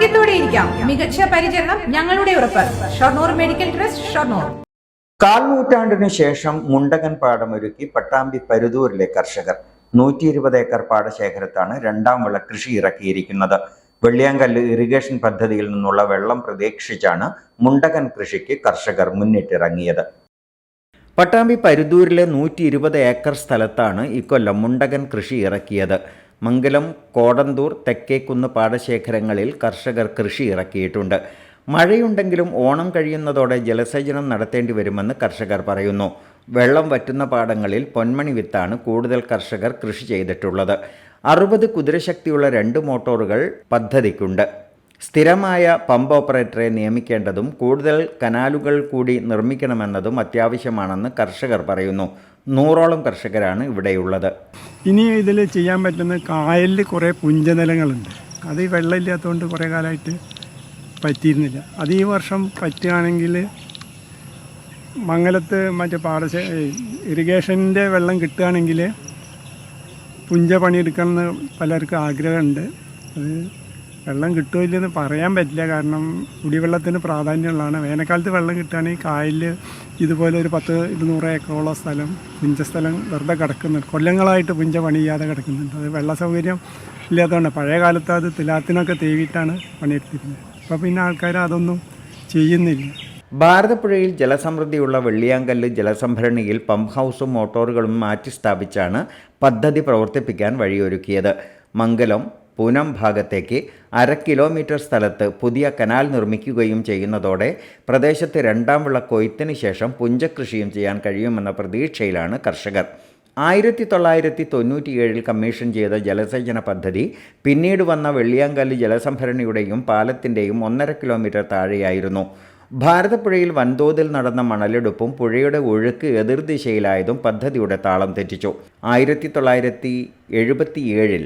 ആരോഗ്യത്തോടെ ഇരിക്കാം. മികച്ച പരിചരണം ഞങ്ങളുടെ ഉറപ്പ്. Shoranur medical trust Shoranur. കാൽനൂറ്റാണ്ടിനു ശേഷം മുണ്ടകൻ പാടമൊരുക്കി പട്ടാമ്പി പരുതൂരിലെ കർഷകർ. നൂറ്റി ഇരുപത് ഏക്കർ പാടശേഖരത്താണ് രണ്ടാം വിള കൃഷി ഇറക്കിയിരിക്കുന്നത്. വെള്ളിയാങ്കല്ല് ഇറിഗേഷൻ പദ്ധതിയിൽ നിന്നുള്ള വെള്ളം പ്രതീക്ഷിച്ചാണ് മുണ്ടകൻ കൃഷിക്ക് കർഷകർ മുന്നിട്ടിറങ്ങിയത്. പട്ടാമ്പി പരുതൂരിലെ നൂറ്റി ഇരുപത് ഏക്കർ സ്ഥലത്താണ് ഇക്കൊല്ലം മുണ്ടകൻ കൃഷി ഇറക്കിയത്. മംഗലം കോടന്തൂർ തെക്കേക്കുന്ന് പാടശേഖരങ്ങളിൽ കർഷകർ കൃഷി ഇറക്കിയിട്ടുണ്ട്. മഴയുണ്ടെങ്കിലും ഓണം കഴിയുന്നതോടെ ജലസേചനം നടത്തേണ്ടി വരുമെന്ന് കർഷകർ പറയുന്നു. വെള്ളം വറ്റുന്ന പാടങ്ങളിൽ പൊന്മണി വിത്താണ് കൂടുതൽ കർഷകർ കൃഷി ചെയ്തിട്ടുള്ളത്. അറുപത് കുതിരശക്തിയുള്ള രണ്ട് മോട്ടോറുകൾ പദ്ധതിക്കുണ്ട്. സ്ഥിരമായ പമ്പ് ഓപ്പറേറ്ററെ നിയമിക്കേണ്ടതും കൂടുതൽ കനാലുകൾ കൂടി നിർമ്മിക്കണമെന്നതും അത്യാവശ്യമാണെന്ന് കർഷകർ പറയുന്നു. നൂറോളം കർഷകരാണ് ഇവിടെയുള്ളത്. ഇനി ഇതിൽ ചെയ്യാൻ പറ്റുന്ന കായലിൽ കുറേ പുഞ്ചനിലങ്ങളുണ്ട്. അത് ഈ വെള്ളമില്ലാത്തതുകൊണ്ട് കുറേ കാലമായിട്ട് പറ്റിയിരുന്നില്ല. അത് ഈ വർഷം പറ്റുകയാണെങ്കിൽ മംഗലത്ത് മറ്റേ പാടശ ഇറിഗേഷന്റെ വെള്ളം കിട്ടുകയാണെങ്കിൽ പുഞ്ച പണിയെടുക്കണം എന്ന് പലർക്കും ആഗ്രഹമുണ്ട്. അത് വെള്ളം കിട്ടുമോ ഇല്ലെന്ന് പറയാൻ പറ്റില്ല. കാരണം കുടിവെള്ളത്തിന് പ്രാധാന്യമുള്ളതാണ്. വേനൽക്കാലത്ത് വെള്ളം കിട്ടുകയാണെങ്കിൽ കായലിൽ ഇതുപോലെ ഒരു പത്ത് ഇരുന്നൂറ് ഏക്കറോളം സ്ഥലം പുഞ്ച സ്ഥലം വെറുതെ കിടക്കുന്നുണ്ട്. കൊല്ലങ്ങളായിട്ട് പുഞ്ച പണി ചെയ്യാതെ കിടക്കുന്നുണ്ട്. അത് വെള്ള സൗകര്യം ഇല്ലാത്തതുകൊണ്ട് പഴയ കാലത്ത് അത് തിലാത്തിനൊക്കെ തേവിയിട്ടാണ് പണിയെടുത്തിരുന്നത്. അപ്പോൾ പിന്നെ ആൾക്കാർ അതൊന്നും ചെയ്യുന്നില്ല. ഭാരതപ്പുഴയിൽ ജലസമൃദ്ധിയുള്ള വെള്ളിയാങ്കല്ല് ജലസംഭരണിയിൽ പമ്പ് ഹൗസും മോട്ടോറുകളും മാറ്റി സ്ഥാപിച്ചാണ് പദ്ധതി പ്രവർത്തിപ്പിക്കാൻ വഴിയൊരുക്കിയത്. മംഗലം പൂനം ഭാഗത്തേക്ക് അര കിലോമീറ്റർ സ്ഥലത്ത് പുതിയ കനാൽ നിർമ്മിക്കുകയും ചെയ്യുന്നതോടെ പ്രദേശത്ത് രണ്ടാം വിള കൊയ്ത്തിന് ശേഷം പുഞ്ചകൃഷിയും ചെയ്യാൻ കഴിയുമെന്ന പ്രതീക്ഷയിലാണ് കർഷകർ. ആയിരത്തി തൊള്ളായിരത്തി തൊണ്ണൂറ്റിയേഴിൽ കമ്മീഷൻ ചെയ്ത ജലസേചന പദ്ധതി പിന്നീട് വന്ന വെള്ളിയാങ്കല്ല് ജലസംഭരണിയുടെയും പാലത്തിന്റെയും ഒന്നര കിലോമീറ്റർ താഴെയായിരുന്നു. ഭാരതപ്പുഴയിൽ വൻതോതിൽ നടന്ന മണലെടുപ്പും പുഴയുടെ ഒഴുക്ക് എതിർദിശയിലായതും പദ്ധതിയുടെ താളം തെറ്റിച്ചു. ആയിരത്തി തൊള്ളായിരത്തി എഴുപത്തിയേഴിൽ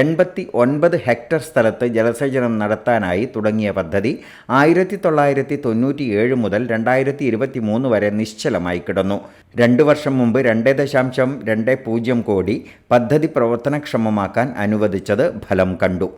എൺപത്തി ഒൻപത് ഹെക്ടർ സ്ഥലത്ത് ജലസേചനം നടത്താനായി തുടങ്ങിയ പദ്ധതി ആയിരത്തി തൊള്ളായിരത്തി തൊണ്ണൂറ്റി ഏഴ് മുതൽ രണ്ടായിരത്തി ഇരുപത്തി മൂന്ന് വരെ നിശ്ചലമായി കിടന്നു. രണ്ടു വർഷം മുമ്പ് രണ്ട് ദശാംശം രണ്ട് പൂജ്യം കോടി പദ്ധതി പ്രവർത്തനക്ഷമമാക്കാൻ അനുവദിച്ചത് ഫലം കണ്ടു.